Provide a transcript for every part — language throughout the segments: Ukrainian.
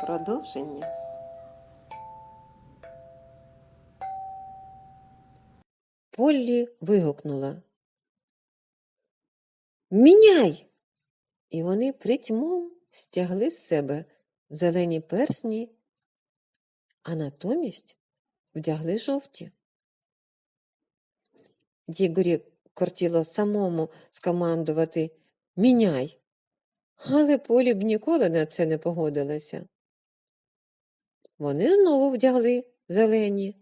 Продовження. Поллі вигукнула. Міняй! І вони притьмом стягли з себе зелені персні, а натомість вдягли жовті. Дігорі кортіло самому скомандувати Міняй. Але Полі б ніколи на це не погодилася. Вони знову вдягли зелені,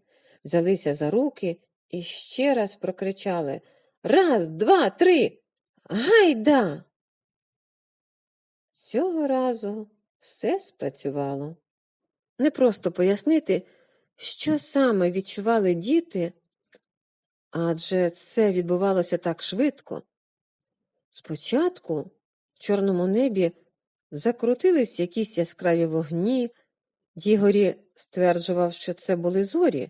взялися за руки і ще раз прокричали Раз, два, три. Гайда! Цього разу все спрацювало. Не просто пояснити, що саме відчували діти, адже це відбувалося так швидко. Спочатку в чорному небі закрутились якісь яскраві вогні, Дігорі стверджував, що це були зорі,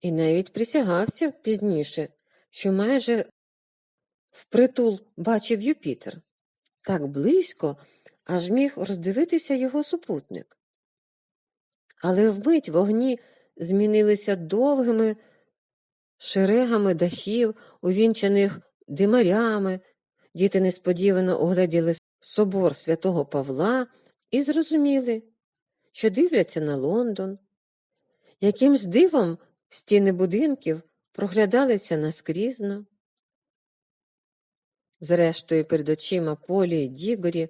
і навіть присягався пізніше, що майже впритул бачив Юпітер. Так близько, аж міг роздивитися його супутник. Але вмить вогні змінилися довгими шерегами дахів, увінчаних димарями. Діти несподівано угледіли собор святого Павла і зрозуміли, що дивляться на Лондон. Якимсь дивом стіни будинків проглядалися наскрізно. Зрештою, перед очима Полі й Дігорі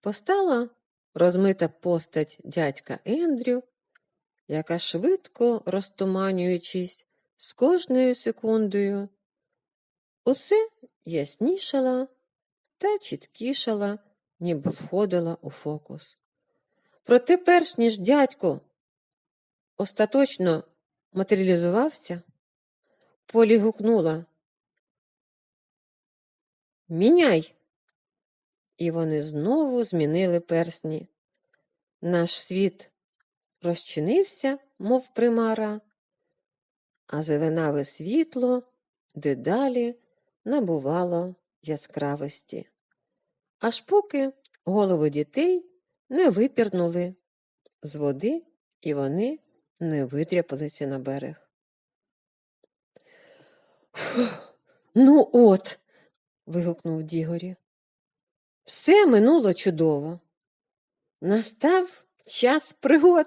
постала розмита постать дядька Ендрю, яка швидко розтуманюючись з кожною секундою, усе яснішала та чіткішала, ніби входила у фокус. Проте, перш ніж дядько остаточно матеріалізувався, Полі гукнула Міняй! І вони знову змінили персні. Наш світ розчинився, мов примара, а зеленаве світло дедалі набувало яскравості, аж поки голови дітей не випірнули з води, і вони не витряпалися на берег. «Фух, Ну от, вигукнув Дігорі. Все минуло чудово. Настав час пригод.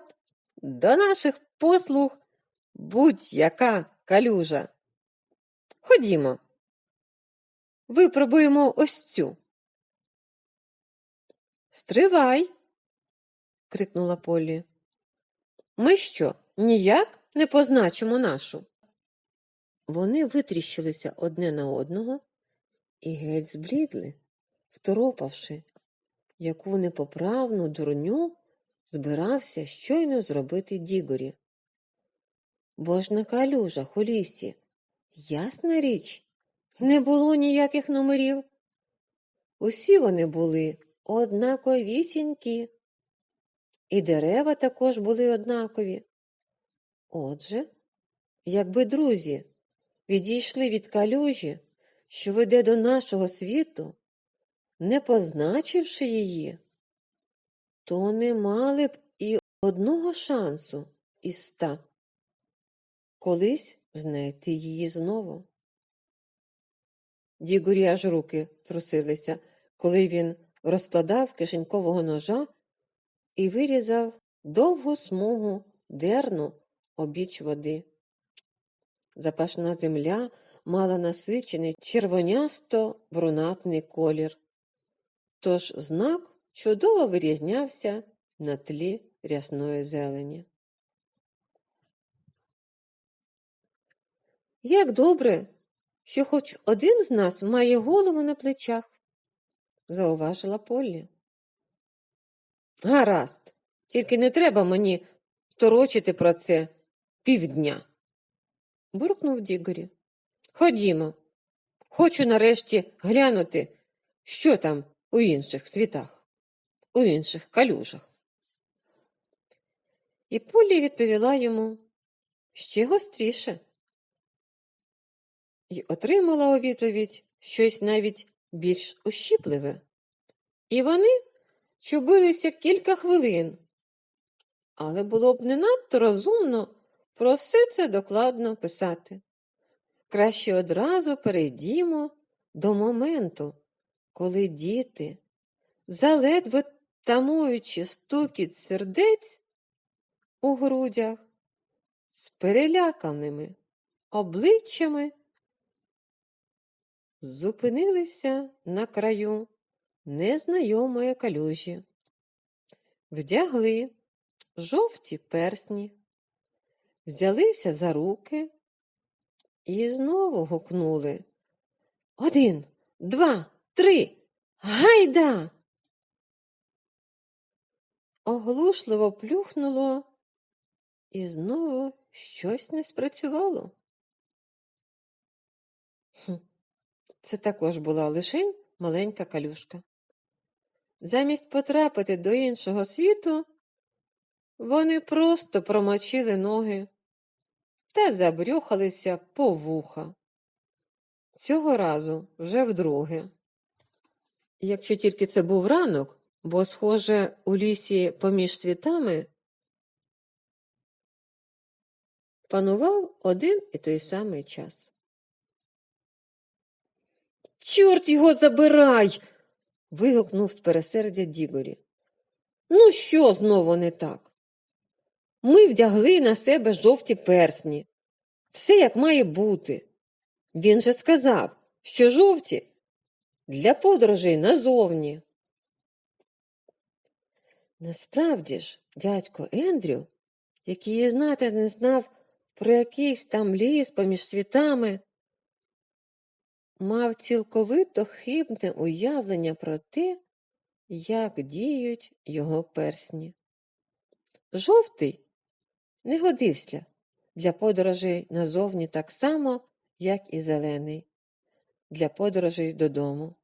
До наших послуг будь-яка калюжа. Ходімо. Випробуємо ось цю. Стривай. Крикнула Полі. Ми що, ніяк не позначимо нашу? Вони витріщилися одне на одного і геть зблідли, второпавши, яку непоправну дурню збирався щойно зробити Дігорі. Бо ж на калюжах у лісі, ясна річ, не було ніяких номерів. Усі вони були однаковісінькі, і дерева також були однакові. Отже, якби друзі відійшли від калюжі, що веде до нашого світу, не позначивши її, то не мали б і одного шансу із ста колись знайти її знову. Дігурі аж руки трусилися, коли він розкладав кишенькового ножа і вирізав довгу смугу дерну обіч води. Запашна земля мала насичений червонясто брунатний колір, тож знак чудово вирізнявся на тлі рясної зелені. Як добре, що хоч один з нас має голову на плечах, зауважила Поллі. Гаразд, тільки не треба мені торочити про це півдня, буркнув Дігорі. Ходімо, хочу нарешті глянути, що там у інших світах, у інших калюжах. І Полі відповіла йому ще гостріше і отримала у відповідь щось навіть більш ущіпливе. І вони чубилися кілька хвилин, але було б не надто розумно про все це докладно писати. Краще одразу перейдімо до моменту, коли діти, заледве тамуючи стукіт сердець у грудях, з переляканими обличчями, зупинилися на краю незнайомої калюжі, вдягли жовті персні, взялися за руки і знову гукнули Один, два, три, гайда! Оглушливо плюхнуло, і знову щось не спрацювало. Хм, Це також була лишень маленька калюшка. Замість потрапити до іншого світу, вони просто промочили ноги та забрюхалися по вуха. Цього разу вже вдруге. Якщо тільки це був ранок, бо, схоже, у лісі поміж світами панував один і той самий час. Чорт його забирай. Вигукнув з пересердя Дігорі. Ну, що знову не так? Ми вдягли на себе жовті персні. Все як має бути. Він же сказав, що жовті для подорожей назовні. Насправді ж, дядько Ендрю, який і знати не знав про якийсь там ліс поміж світами, мав цілковито хибне уявлення про те, як діють його персні. Жовтий не годився для подорожей назовні так само, як і зелений, для подорожей додому.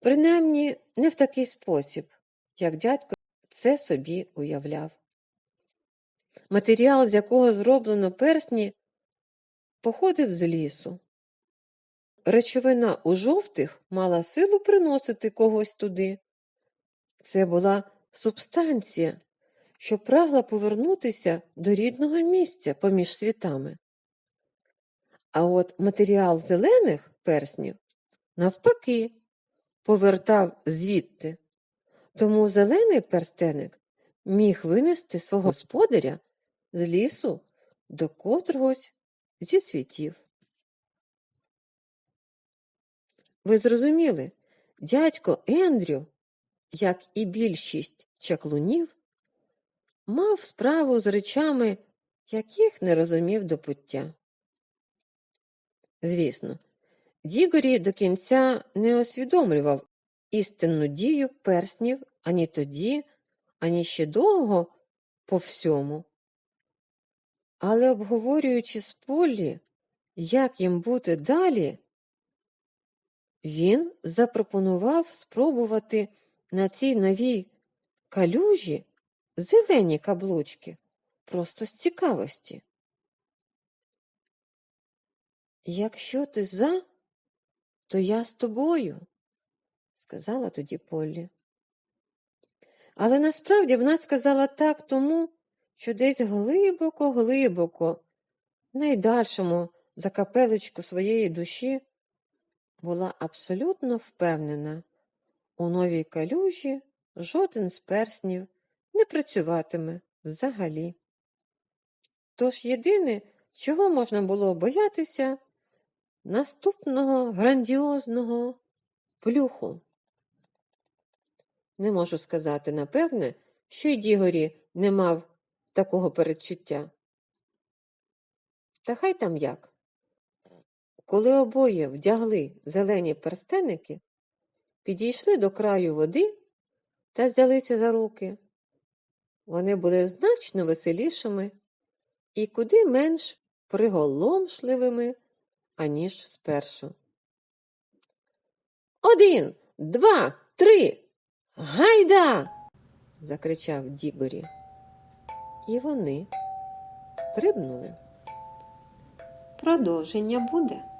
Принаймні, не в такий спосіб, як дядько це собі уявляв. Матеріал, з якого зроблено персні, походив з лісу. Речовина у жовтих мала силу приносити когось туди. Це була субстанція, що прагла повернутися до рідного місця поміж світами. А от матеріал зелених перснів, навпаки, повертав звідти. Тому зелений перстеник міг винести свого господаря з лісу до котрогось зі світів. Ви зрозуміли, дядько Ендрю, як і більшість чаклунів, мав справу з речами, яких не розумів до пуття. Звісно, Дігорі до кінця не усвідомлював істинну дію перснів ані тоді, ані ще довго по всьому. Але обговорюючи з Поллі, як їм бути далі, він запропонував спробувати на цій новій калюжі зелені каблучки, просто з цікавості. Якщо ти за, то я з тобою, сказала тоді Поллі. Але насправді вона сказала так тому, що десь глибоко-глибоко, найдальшому за капелечку своєї душі, була абсолютно впевнена, у новій калюжі жоден з перснів не працюватиме взагалі. Тож єдине, чого можна було боятися, наступного грандіозного плюху. Не можу сказати напевне, що й Дігорі не мав такого передчуття. Та хай там як. Коли обоє вдягли зелені перстеники, підійшли до краю води та взялися за руки, вони були значно веселішими і куди менш приголомшливими, аніж спершу. Один, два, три. Гайда. закричав Дігорі. І вони стрибнули. Продовження буде.